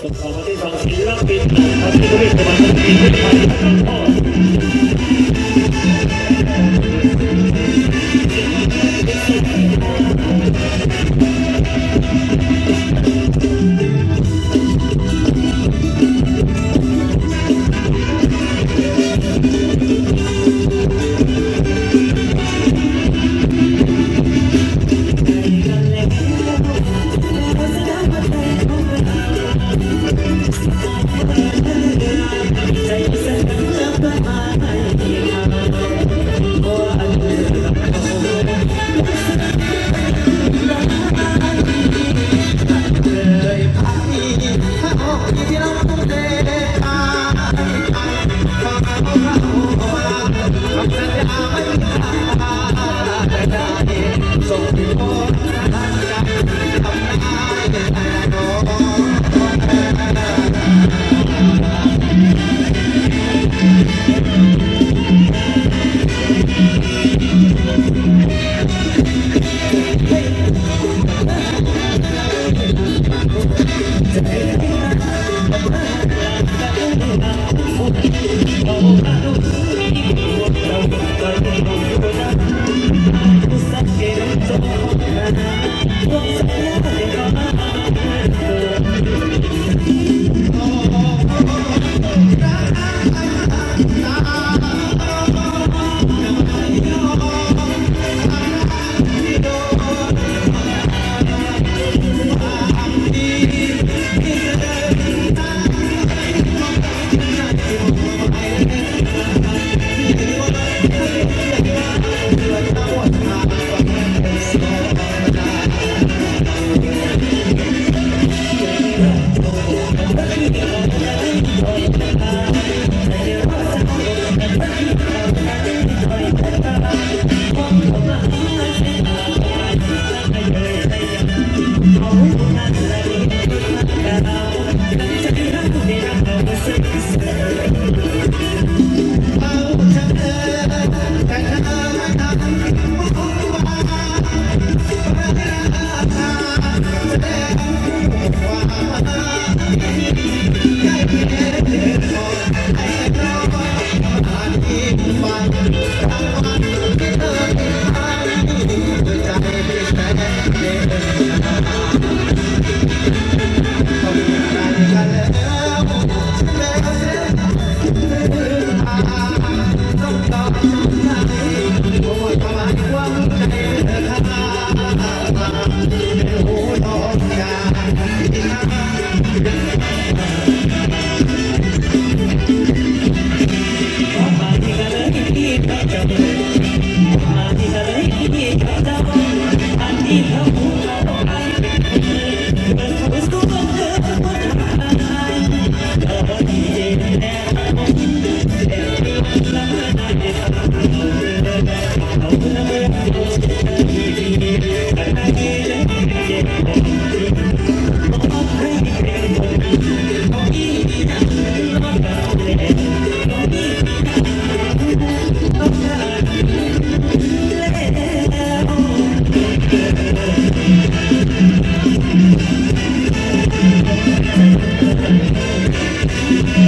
สงขอมาที่สองศิลปินนะครับศิลปินจังหวัดสุพรรณบุรีทั้ง today. มด Thank you.